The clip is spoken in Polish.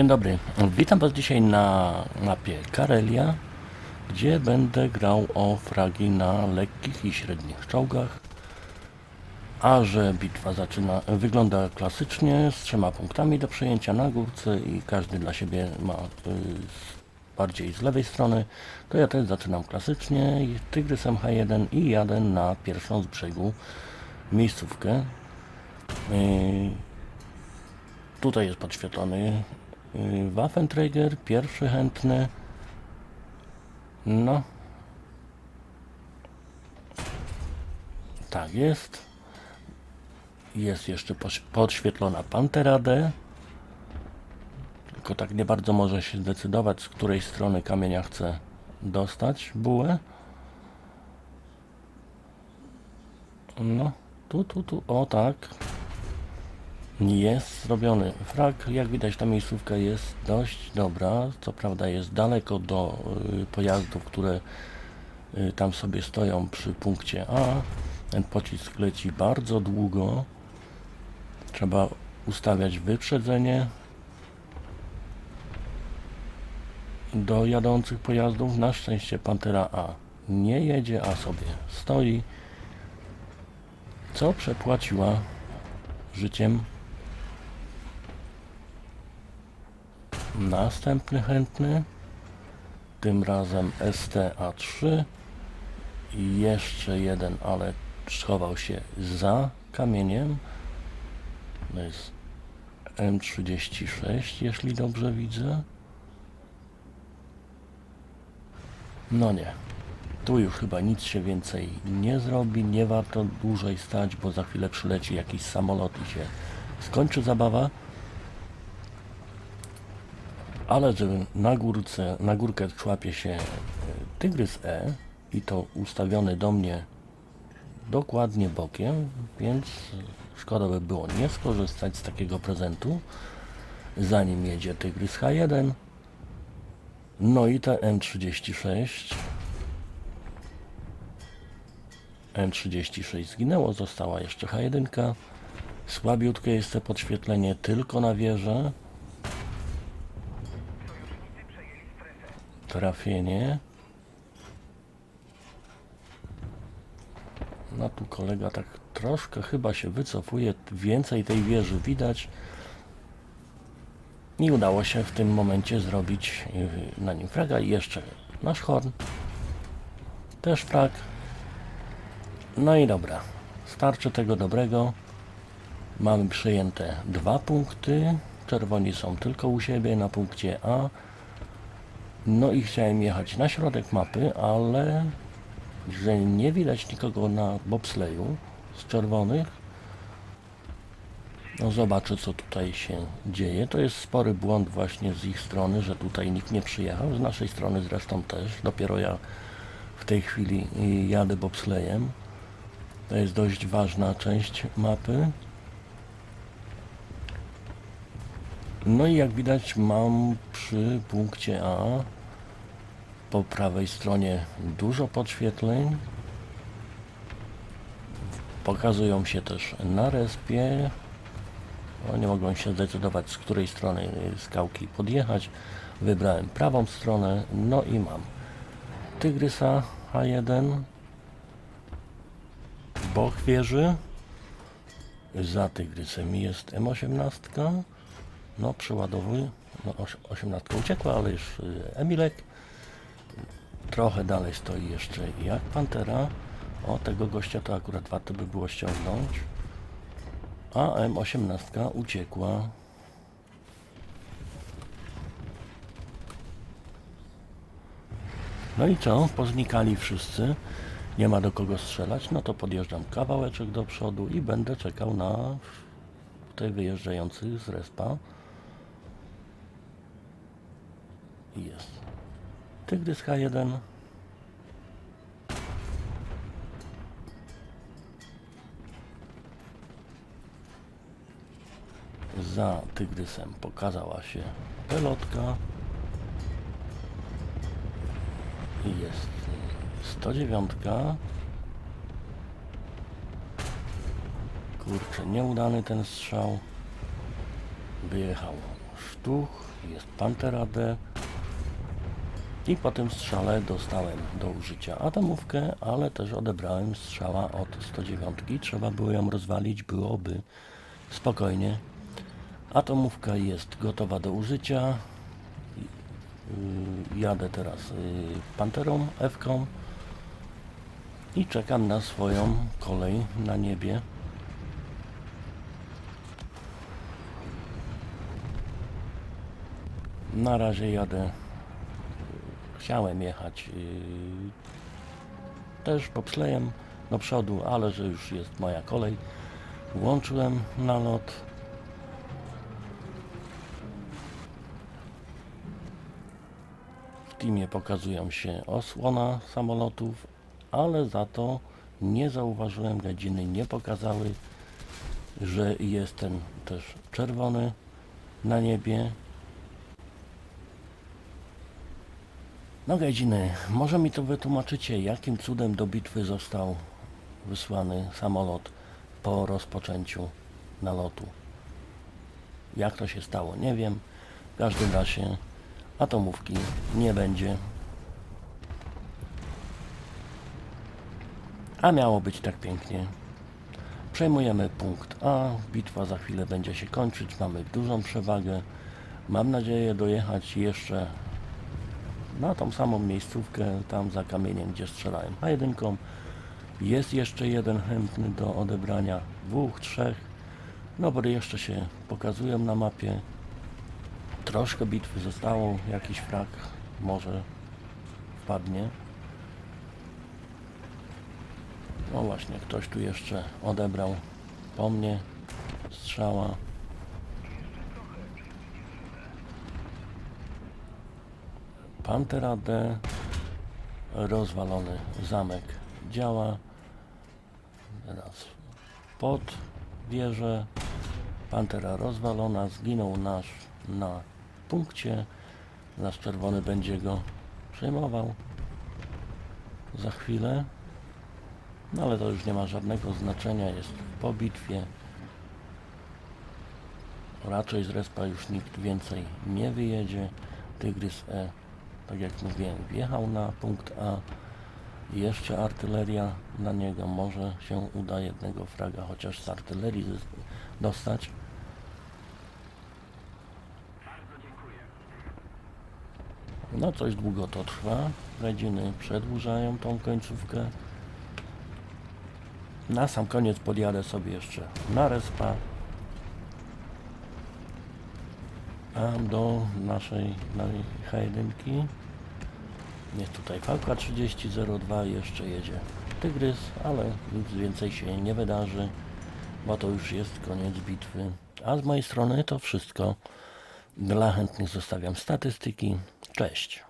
Dzień dobry, witam Was dzisiaj na mapie Karelia, gdzie będę grał o fragi na lekkich i średnich czołgach. A że bitwa zaczyna, wygląda klasycznie, z trzema punktami do przejęcia na górce i każdy dla siebie ma y, bardziej z lewej strony, to ja też zaczynam klasycznie, Tygrysem H1 i jadę na pierwszą z brzegu miejscówkę. Y, Tutaj jest podświetlony y, Waffenträger, pierwszy chętny. No. Tak jest. Jest jeszcze podświetlona Pantera D. Tylko tak nie bardzo może się zdecydować, z której strony kamienia chce dostać bułę. No, tu, tu, tu, o tak. Jest zrobiony frak. Jak widać ta miejscówka jest dość dobra. Co prawda jest daleko do y, pojazdów, które y, tam sobie stoją przy punkcie A. Ten pocisk leci bardzo długo. Trzeba ustawiać wyprzedzenie do jadących pojazdów. Na szczęście Pantera A nie jedzie, a sobie stoi. Co przepłaciła życiem Następny chętny, tym razem STA3 i jeszcze jeden, ale schował się za kamieniem. To jest M36, jeśli dobrze widzę. No nie. Tu już chyba nic się więcej nie zrobi, nie warto dłużej stać, bo za chwilę przyleci jakiś samolot i się skończy zabawa. Ale żeby na górce, na górkę człapie się e, Tygrys E i to ustawiony do mnie dokładnie bokiem, więc szkoda by było nie skorzystać z takiego prezentu, zanim jedzie Tygrys H1. No i ta M36. M36 zginęło, została jeszcze H1. Słabiutkie jest to podświetlenie tylko na wieżę. Trafienie. No tu kolega tak troszkę chyba się wycofuje. Więcej tej wieży widać. Nie udało się w tym momencie zrobić yy, na nim fraga. I jeszcze nasz horn. Też frag. No i dobra. Starczy tego dobrego. Mamy przyjęte dwa punkty. Czerwoni są tylko u siebie na punkcie A. No i chciałem jechać na środek mapy, ale że nie widać nikogo na bobsleju z czerwonych. No zobaczę co tutaj się dzieje. To jest spory błąd właśnie z ich strony, że tutaj nikt nie przyjechał. Z naszej strony zresztą też. Dopiero ja w tej chwili jadę bobslejem. To jest dość ważna część mapy. No i jak widać mam przy punkcie A po prawej stronie dużo podświetleń. Pokazują się też na respie. No, nie mogłem się zdecydować z której strony skałki podjechać. Wybrałem prawą stronę, no i mam Tygrysa H1 bok wieży. Za Tygrysem jest M18. No, przeładowuj. No, oś- 18 uciekła, ale już y, Emilek. Trochę dalej stoi jeszcze jak Pantera. O, tego gościa to akurat warto by było ściągnąć. A M18 uciekła. No i co? Poznikali wszyscy. Nie ma do kogo strzelać. No to podjeżdżam kawałeczek do przodu i będę czekał na tutaj wyjeżdżających z respa. I Jest. Tygrys H1. Za tygrysem pokazała się pelotka. Jest 109. Kurczę, nieudany ten strzał. Wyjechał sztuch, jest Pantera D. I po tym strzale dostałem do użycia atomówkę, ale też odebrałem strzała od 109. Trzeba było ją rozwalić, byłoby spokojnie. Atomówka jest gotowa do użycia. Yy, Jadę teraz yy, Panterą F-ką i czekam na swoją kolej na niebie. Na razie jadę. Chciałem jechać yy, też bobslejem do przodu, ale że już jest moja kolej. Włączyłem nalot. W teamie pokazują się osłona samolotów, ale za to nie zauważyłem, godziny nie pokazały, że jestem też czerwony na niebie. No godziny, może mi to wytłumaczycie, jakim cudem do bitwy został wysłany samolot po rozpoczęciu nalotu. Jak to się stało, nie wiem. W każdym razie atomówki nie będzie. A miało być tak pięknie. Przejmujemy punkt A. Bitwa za chwilę będzie się kończyć. Mamy dużą przewagę. Mam nadzieję dojechać jeszcze na tą samą miejscówkę tam za kamieniem, gdzie strzelałem A1. Jest jeszcze jeden chętny do odebrania dwóch, trzech. No bo jeszcze się pokazują na mapie. Troszkę bitwy zostało, jakiś frak może wpadnie. No właśnie, ktoś tu jeszcze odebrał po mnie strzała. Pantera D, rozwalony zamek działa. Teraz pod wieżę. Pantera rozwalona, zginął nasz na punkcie. Nasz czerwony będzie go przejmował za chwilę. No ale to już nie ma żadnego znaczenia, jest po bitwie. Raczej z respa już nikt więcej nie wyjedzie. Tygrys E, tak jak mówiłem, wjechał na punkt A. Jeszcze artyleria na niego może się uda jednego fraga, chociaż z artylerii dostać. No coś długo to trwa. Godziny przedłużają tą końcówkę. Na sam koniec podjadę sobie jeszcze na respa. A do naszej naszej H1 jest tutaj VK 3002 jeszcze jedzie Tygrys, ale nic więcej się nie wydarzy, bo to już jest koniec bitwy. A z mojej strony to wszystko. Dla chętnych zostawiam statystyki. Cześć.